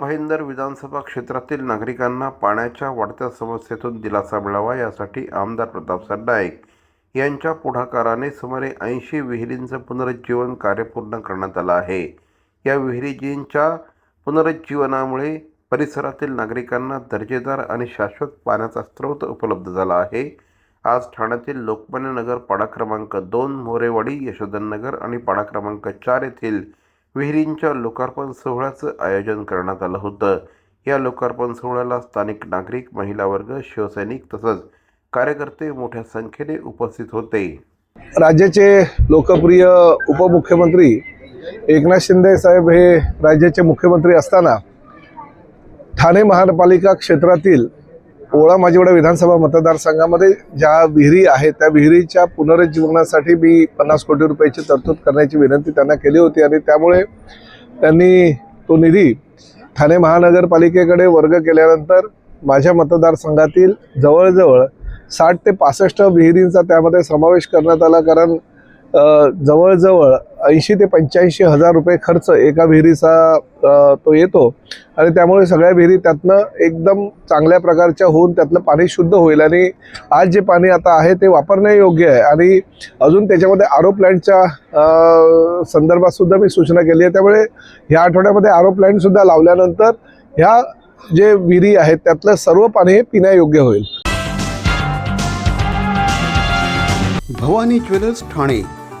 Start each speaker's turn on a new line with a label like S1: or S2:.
S1: भाईंदर विधानसभा क्षेत्रातील नागरिकांना पाण्याच्या वाढत्या समस्येतून दिलासा मिळावा यासाठी आमदार प्रताप नाईक यांच्या पुढाकाराने सुमारे ऐंशी विहिरींचं पुनरुज्जीवन कार्य पूर्ण करण्यात आलं आहे. या विहिरीजींच्या पुनरुज्जीवनामुळे परिसरातील नागरिकांना दर्जेदार आणि शाश्वत पाण्याचा स्रोत उपलब्ध झाला आहे. आज ठाण्यातील लोकमान्य नगर पाडा क्रमांक दोन मोरेवाडी यशोधन नगर आणि पाडा क्रमांक चार येथील विहिरींच्या लोकार्पण सोहळ्याचं आयोजन करण्यात आलं होतं. या लोकार्पण सोहळ्याला स्थानिक नागरिक महिला वर्ग शिवसैनिक तसंच कार्यकर्ते मोठ्या संख्येने उपस्थित होते.
S2: राज्याचे लोकप्रिय उपमुख्यमंत्री एकनाथ शिंदे साहेब हे राज्याचे मुख्यमंत्री असताना ठाणे महानगरपालिका क्षेत्रातील ओळा माजिवडा विधानसभा मतदारसंघामध्ये ज्या विहिरी आहेत त्या विहिरीच्या पुनरुज्जीवनासाठी मी पन्नास कोटी रुपयाची तरतूद करण्याची विनंती त्यांना केली होती आणि त्यामुळे त्यांनी तो निधी ठाणे महानगरपालिकेकडे वर्ग केल्यानंतर माझ्या मतदारसंघातील जवळजवळ साठ ते पासष्ट विहिरींचा त्यामध्ये समावेश करण्यात आला कारण जवळजवळ ऐंशी ते पंच्याऐंशी हजार रुपये खर्च एका विहिरीचा तो येतो. आणि त्यामुळे सगळ्या विहिरी त्यातनं एकदम चांगल्या प्रकारच्या होऊन त्यातलं पाणी शुद्ध होईल. आणि आज जे पाणी आता आहे ते वापरण्यायोग्य आहे. आणि अजून त्याच्यामध्ये आरो प्लॅन्टच्या संदर्भातसुद्धा संदर्भात सुद्धा मी सूचना केली आहे. त्यामुळे ह्या आठवड्यामध्ये आरो प्लॅन्टसुद्धा लावल्यानंतर ह्या जे विहिरी आहेत त्यातलं सर्व पाणी हे पिण्यायोग्य होईल.
S3: भवानी ज्वेलर्स ठाणे.